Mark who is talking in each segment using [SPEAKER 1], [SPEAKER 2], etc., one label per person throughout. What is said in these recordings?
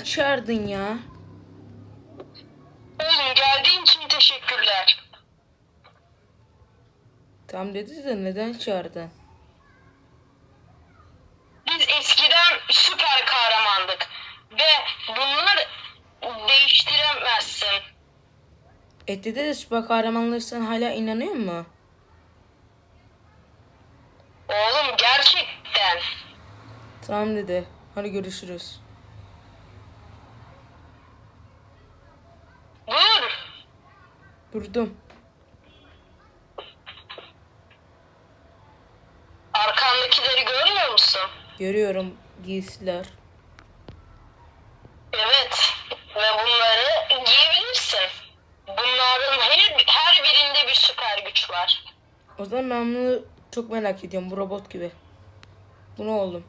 [SPEAKER 1] çağırdın ya?
[SPEAKER 2] Oğlum geldiğin için teşekkürler.
[SPEAKER 1] Tam dedi de neden çağırdın?
[SPEAKER 2] Biz eskiden süper kahramandık. Ve bunları değiştiremezsin.
[SPEAKER 1] Ette de süper kahramanları sen hala inanıyor mu?
[SPEAKER 2] Oğlum gerçekten.
[SPEAKER 1] Tamam dedi. Hadi görüşürüz. Durdum.
[SPEAKER 2] Arkandakileri görmüyor musun?
[SPEAKER 1] Görüyorum giysiler.
[SPEAKER 2] Evet. Ve bunları giyebilirsin. Bunların her, her birinde bir süper güç var.
[SPEAKER 1] O zaman ben bunu çok merak ediyorum. Bu robot gibi. Bu ne oğlum?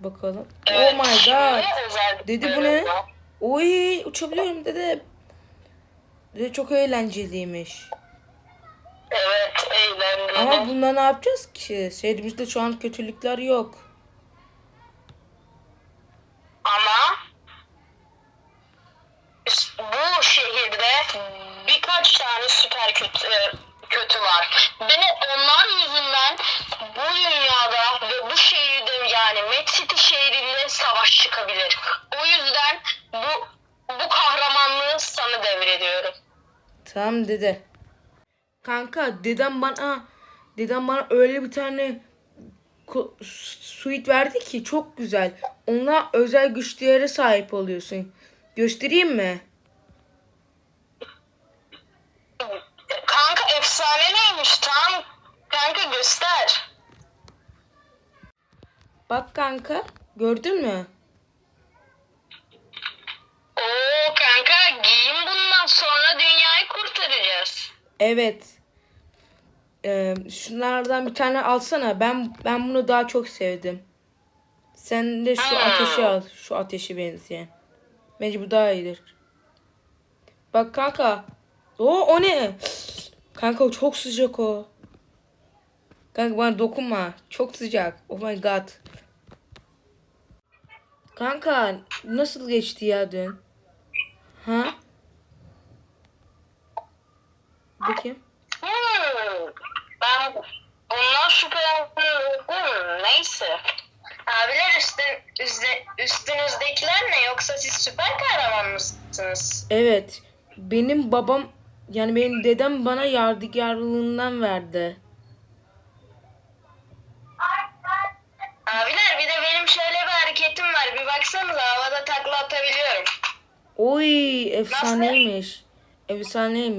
[SPEAKER 1] Bakalım.
[SPEAKER 2] Evet,
[SPEAKER 1] oh my god. Dedi bu ne?
[SPEAKER 2] var.
[SPEAKER 1] Oy uçabiliyorum dede. Dede çok eğlenceliymiş.
[SPEAKER 2] Evet eğlenceli.
[SPEAKER 1] Ama bunda ne yapacağız ki? Şehrimizde şu an kötülükler yok.
[SPEAKER 2] Ama bu şehirde birkaç tane süper kötü, e, kötü var. Ve onlar yüzünden bu dünyada ve bu şehirde yani Met City şehrinde savaş çıkabilir. O yüzden bu bu kahramanlığı sana devrediyorum.
[SPEAKER 1] Tamam dede. Kanka dedem bana dedem bana öyle bir tane suite verdi ki çok güzel. Onunla özel güçlere sahip oluyorsun. Göstereyim mi?
[SPEAKER 2] Kanka efsane neymiş tam? Kanka göster.
[SPEAKER 1] Bak kanka gördün mü? Evet. Ee, şunlardan bir tane alsana. Ben ben bunu daha çok sevdim. Sen de şu ateşi al. Şu ateşi benzeyen. Bence bu daha iyidir. Bak kanka. O o ne? Kanka o çok sıcak o. Kanka bana dokunma. Çok sıcak. Oh my god. Kanka nasıl geçti ya dün? Ha? Bakayım.
[SPEAKER 2] Hmm, ben bundan şüphelendim. Neyse. Abiler üstün, üstte, üstünüzdekiler ne? Yoksa siz süper kahraman mısınız?
[SPEAKER 1] Evet. Benim babam yani benim dedem bana yadigarlığından verdi.
[SPEAKER 2] Abiler bir de benim şöyle bir hareketim var. Bir baksanıza havada takla atabiliyorum.
[SPEAKER 1] Oy efsaneymiş. Efsaneymiş.